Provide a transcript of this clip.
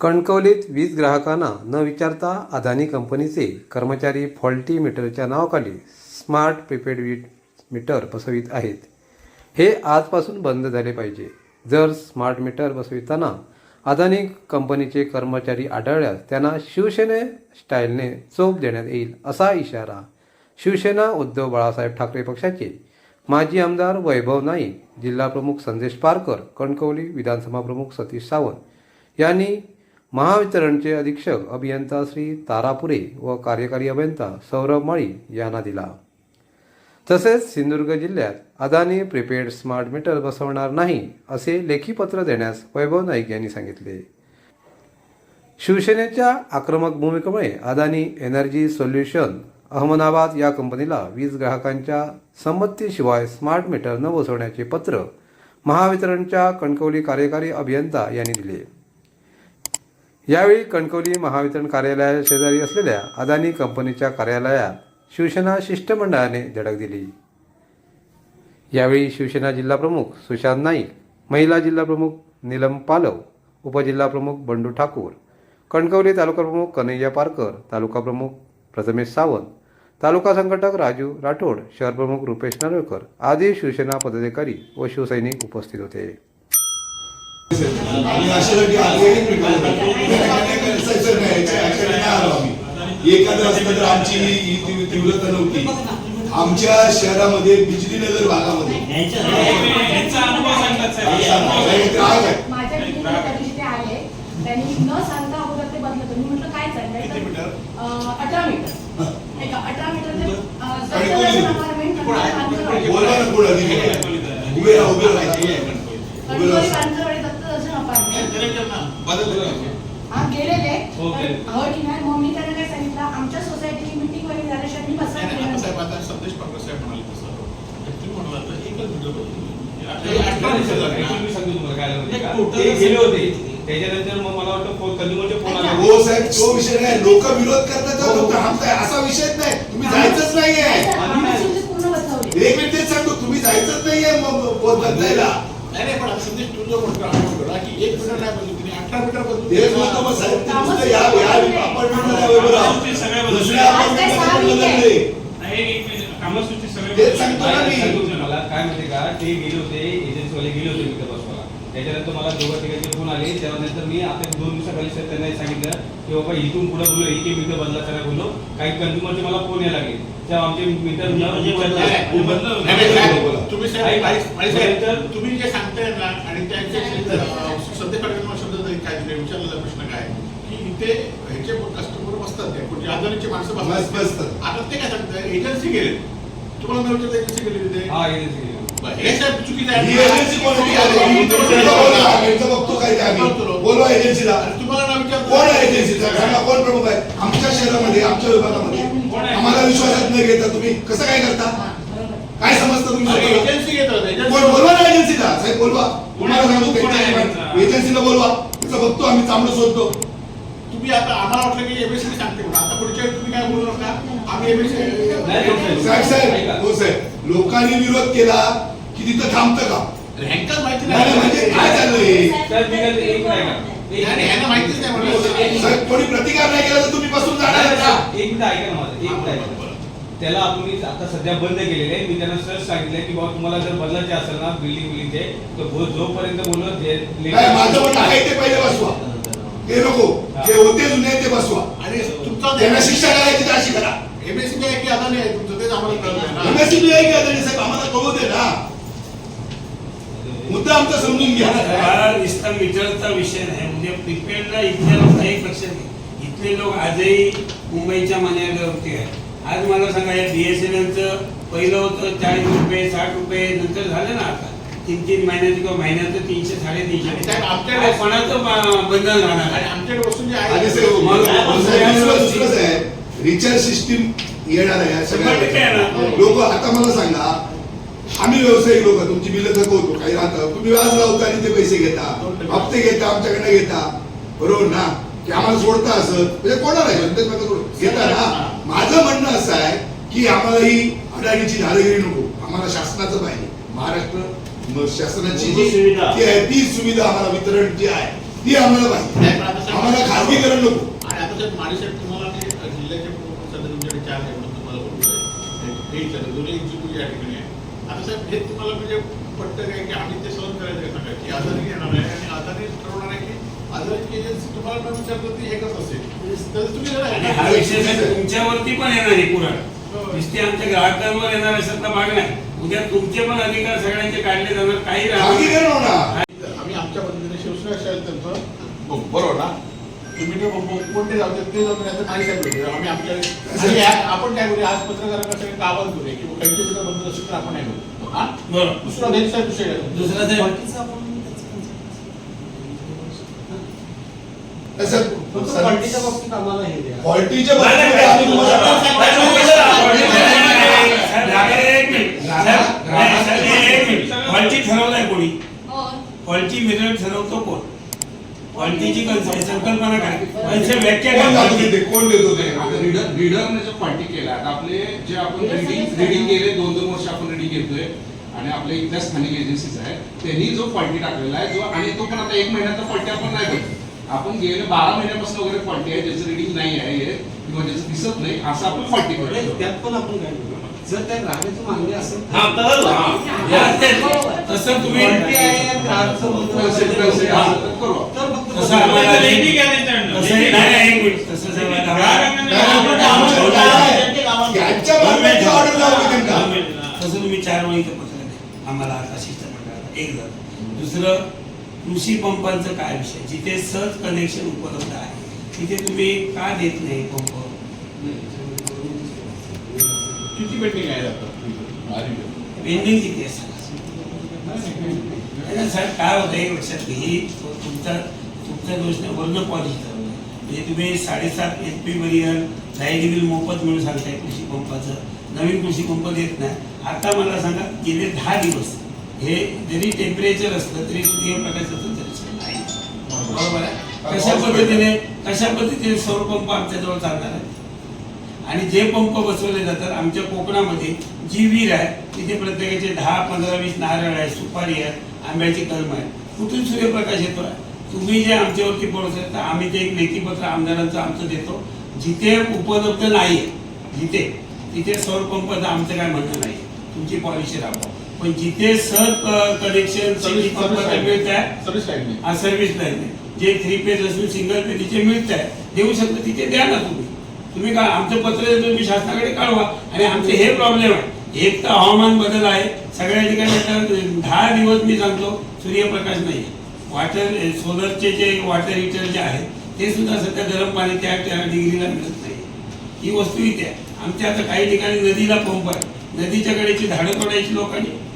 कणकवलीत वीज ग्राहकांना न विचारता अदानी कंपनीचे कर्मचारी फॉल्टी मीटरच्या नावाखाली स्मार्ट प्रीपेड वीज मीटर बसवित आहेत. हे आजपासून बंद झाले पाहिजे. जर स्मार्ट मीटर बसविताना अदानी कंपनीचे कर्मचारी आढळल्यास त्यांना शिवसेने स्टाईलने चोप देण्यात येईल असा इशारा शिवसेना उद्धव बाळासाहेब ठाकरे पक्षाचे माजी आमदार वैभव नाईक जिल्हाप्रमुख संदेश पारकर कणकवली विधानसभा प्रमुख सतीश सावंत यांनी महावितरणचे अधीक्षक अभियंता श्री तारापुरे व कार्यकारी अभियंता सौरभ माळी यांना दिला. तसेच सिंधुदुर्ग जिल्ह्यात अदानी प्रीपेड स्मार्ट मीटर बसवणार नाही असे लेखी पत्र देण्यास वैभव नाईक यांनी सांगितले. शिवसेनेच्या आक्रमक भूमिकेमुळे अदानी एनर्जी सोल्युशन अहमदाबाद या कंपनीला वीज ग्राहकांच्या संमतीशिवाय स्मार्ट मीटर न बसवण्याचे पत्र महावितरणच्या कणकवली कार्यकारी अभियंता यांनी दिले. यावेळी कणकवली महावितरण कार्यालया शेजारी असलेल्या अदानी कंपनीच्या कार्यालयात शिवसेना शिष्टमंडळाने धडक दिली. यावेळी शिवसेना जिल्हाप्रमुख सुशांत नाईक महिला जिल्हाप्रमुख नीलम पालव उपजिल्हाप्रमुख बंडू ठाकूर कणकवली तालुका प्रमुख कन्हैया पारकर तालुका प्रमुख प्रथमेश सावंत तालुका संघटक राजू राठोड शहर प्रमुख रुपेश नारळकर आदी शिवसेना पदाधिकारी व शिवसैनिक उपस्थित होते. आणि आजही नाही. याच्याकडे नाही आलो आम्ही. एखादं तर आमची ही- तीव्र- तीव्रता नव्हती. आमच्या शहरामध्ये बिजलीनगर भागामध्ये. यांचा अनुभव सांगतात सांगा, साहेब साहेब, राग आहे. माझ्या मीटिंगला त्या दिवशी ते आले त्यांनी न सांगता अगोदर ते बदलत मी म्हटलं काय चाललंय? किती मीटर? तर, अं, अठरा मीटर का ना पुढं. उभे राहा उभे राहा. उभे राहा हा हो, हो की नाही मग मी त्यांना काय सांगितलं? आमच्या सोसायटीची मीटिंग वगैरे झाल्याशिवाय मी संदेश पाटील साहेब म्हणाले तसं. तुम्ही म्हणाला तर एकच. हे त्याच्यानंतर मग मला वाटतं फोन कंझ्युमरचे फोन आले. हो साहेब तो विषय नाही. लोक विरोध करतात फक्त थांबताय. असा विषयच नाही. तुम्ही जायचंच नाहीये. एक मिनिट तेच सांगतो तुम्ही जायचंच नाहीये मग बदलायला. नाही नाही पण आता संदेश तू जो म्हणतो आठवण करा की एक मीटर नाही बदलू तिने अठरा मीटर बदलू तेच म्हणतो मग साहेब ते नुसतं या या अपार्टमेंटला नाही उभं राहा. कामसूची सगळे बदलले. दुसऱ्या अपार्टमेंटला पण बदलले नाही, एक मिनिट. कामसूची सगळे तेच बदलले. सांगतो ना मी. सांगतो तुम्हाला काय माहिती का ते गेले होते एजन्सीवाले गेले होते बसवायला त्याच्यानंतर मला दोघं ठिकाणी फोन आले त्यानंतर मी आता दोन दिवसाखाली सर त्यांना सांगितलं की बाबा इथून पुढे बोललो इथे मीटर बदला करा बोललो काही कंझ्युमरचे मला फोन यायला लागले तुम्ही जे सांगताय ना आणि त्यांचे दिले विचारलेला प्रश्न काय की इथे ह्याचे कस्टमर बसतात ते आजारीचे माणसं बस- बसतात. आता ते काय सांगतात एजन्सी गेले. तुम्हाला न विचारता एजन्सी गेली तिथे? हा हे साहेब चुकीचं आहे. ही बघतो. काय. बोलवा एजन्सीला तुम्हाला कोण आहे एजन्सीचा सांगा कोण प्रमुख आहे? आमच्या शहरामध्ये आमच्या विभागामध्ये. विश्वासात न घेता तुम्ही? कसं काय करता? हा. काय समजतं तुम्ही बोलवा ना एजन्सीला साहेब बोलवा. तुम्हाला सांगतो? एजन्सीला बोलवा. तिचं बघतो आम्ही चांगलं शोधतो. तुम्ही आता आम्हाला वाटलं की एमएससी सांगते आता पुढच्या तुम्ही काय बोलू नका. आम्ही एमएससी साहेब साहेब. हो साहेब. लोकांनी विरोध केला की तिथं थांबतं का? ह्यांकाच माहिती नाही, नाही, म्हणजे काय चाललंय? माहितीच नाही म्हणलं. कोणी प्रतिकार नाही केला तर तुम्ही बसून जाणार एक मिनिट ऐका ना एक मिनिट. ऐका त्याला आपण आता सध्या बंद केलेले आहे मी त्यांना सहज सांगितलंय की बाबा तुम्हाला जर बदलायचे असेल ना बिल्डिंग बिल्डिंगचे तर जोपर्यंत बोललो जे काय माझं म्हणणं आहे ते पहिले बसवा. ते नको. जे होते जुने ते बसवा. आणि तुमचा त्यांना शिक्षा करायची तर अशी करा. एमएससी की आता नाही? तुमचं तेच आम्हाला कळलं. एमएससी बी आहे की आता साहेब? आम्हाला कळू दे ना. मुद्दा आमचा समजून घ्या. नुसता मीटरचा विषय नाही. म्हणजे प्रिपेडला इथल्या काही पक्ष नाही. इथले लोक आजही मुंबईच्या मर्यादेवरती आहे आज मला सांगा या बीएसएनएलचं पहिलं होतं चाळीस रुपये साठ रुपये नंतर झालं ना आता? तीन तीन महिन्याचं किंवा महिन्याचं तीनशे साडेतीनशे. काय कोणाचं बंधन राहणार? आमच्याकडे रिचार्ज सिस्टीम येणार आहे लोक आता मला सांगा आम्ही व्यावसायिक लोक तुमची बिलं थकवतो काही राहतं. तुम्ही व्याज लावता आणि ते पैसे घेता. हप्ते घेता आमच्याकडे घेता. बरोबर ना? की आम्हाला सोडता असं? म्हणजे कोणाला घेता ना? माझं म्हणणं असं आहे की आम्हाला ही अडाणीची झालगिरी नको. आम्हाला शासनाचं पाहिजे. महाराष्ट्र शासनाची जी सुविधा. ती आहे ती सुविधा आम्हाला वितरण जी आहे ती आम्हाला पाहिजे. आम्हाला खाजगीकरण नको. तुम्हाला बोलतोय हे आता साहेब हे तुम्हाला म्हणजे पटतं काय की आम्ही ते सहन करायचं की आजारी घेणार आहे आणि आजारी ठरवणार आहे की एजन्सी तुम्हाला ती हे करत असेल. तर तुम्ही जरा आणि हा विषय साहेब तुमच्यावरती पण येणार आहे पुराण. नुसते आमच्या ग्राहकांवर येणार अशातला भाग नाही. उद्या तुमचे पण अधिकार सगळ्यांचे काढले जाणार काही राहणार आम्ही आमच्या पद्धतीने शिवसेना असेल त्यांचं बरोबर ना? तुम्ही बघू, कोणते जाऊ ते जाऊ तर नाही. आम्ही आमच्या आपण काय करूया आज पत्रकारांना सगळं आवाज करूया की त्यांची कुठं बंद असेल तर आपण नाही करू हा बरोबर दुसरा देश साहेब विषय. दुसरा क्वालिटीच्या बाबतीत आम्हाला हे द्या क्वालिटीच्या बाबतीमध्ये आम्ही तुम्हाला क्वालिटी ठरवलाय कोणी हो. क्वालिटी मिरर ठरवतो कोण क्वालिटीची संकल्पना काय? म्हणजे व्याख्या कोण जातो काय तिथे कोण देतो ते? रीडर रीडरने जो क्वालिटी केला आता आपले जे आपण रिडिंग रिडिंग केले दोन दोन वर्ष आपण रिडिंग घेतोय आणि आपल्या इथल्या स्थानिक एजन्सीज आहेत त्यांनी जो क्वालिटी टाकलेला आहे जो आणि तो पण आता एक महिन्याचा क्वालिटी आपण नाही करत आपण गेले बारा महिन्यापासून वगैरे क्वालिटी आहे ज्याचं रिडिंग नाही आहे हे, किंवा ज्याचं दिसत नाही असं आपण क्वालिटी करतो. त्यात पण आपण काय जर त्या ग्राहकाची मागणी असेल हा तर हा. या ते- तसं तुम्ही क्वालिटी आहे आणि ग्राहकचं म्हणणं असेल तर असेल, हा. असं तर करू आपण. तसं तुम्ही चार पत्र द्या आम्हाला आता शिष्टमंडळाला एक झालं दुसरं कृषी पंपांचं काय विषय जिथे सहज कनेक्शन उपलब्ध आहे तिथे तुम्ही का देत नाही पंप किती पेंडिंग आहे पेंडिंग किती आहे सांगा साहेब काय होतं घे ही तुमचा नाही वर्ण पॉलिसी म्हणजे तुम्ही साडेसात एच पी लाइट बिल मोफत मिळून सांगताय कृषी पंपाचं. नवीन कृषी पंप देत नाही. आता मला सांगा गेले दहा दिवस हे जरी टेम्परेचर असलं तरी सूर्यप्रकाशाचं दर्शन नाही. बरोबर आहे? कशा पद्धतीने कशा पद्धतीने सौर पंप आमच्याजवळ चालणार आहे आणि जे पंप बसवले जातात आमच्या कोकणामध्ये जी विहीर आहे तिथे प्रत्येकाचे दहा पंधरा वीस नारळ आहे सुपारी आहे आंब्याची कलम आहे कुठून सूर्यप्रकाश येतो आहे तुम्ही जे आमच्यावरती पोहोचले तर आम्ही ते एक लेखीपत्र आमदारांचं आमचं देतो. जिथे उपलब्ध नाही जिथे तिथे सौर पंपाचं आमचं काय म्हणणं नाही तुमची पॉलिसी राबवा. पण जिथे सर कनेक्शन पंप मिळत आहे सर्व्हिस लाईन हा जे थ्री पेज असून सिंगल पेज जे मिळत आहे देऊ शकतो तिथे द्या ना तुम्ही. तुम्ही का आमचं पत्र तुम्ही शासनाकडे कळवा. आणि आमचे हे प्रॉब्लेम आहे. एक तर हवामान बदल आहे. सगळ्या ठिकाणी दहा दिवस मी सांगतो सूर्यप्रकाश नाही वॉटर सोलरचे eh, जे वॉटर हिटर जे आहे ते सुद्धा सध्या गरम पाणी त्या डिग्रीला मिळत नाही. ही वस्तू इथे आहे. आमच्या आता काही ठिकाणी नदीला पंप आहे. नदीच्या कडेची झाडं तोडायची लोकांनी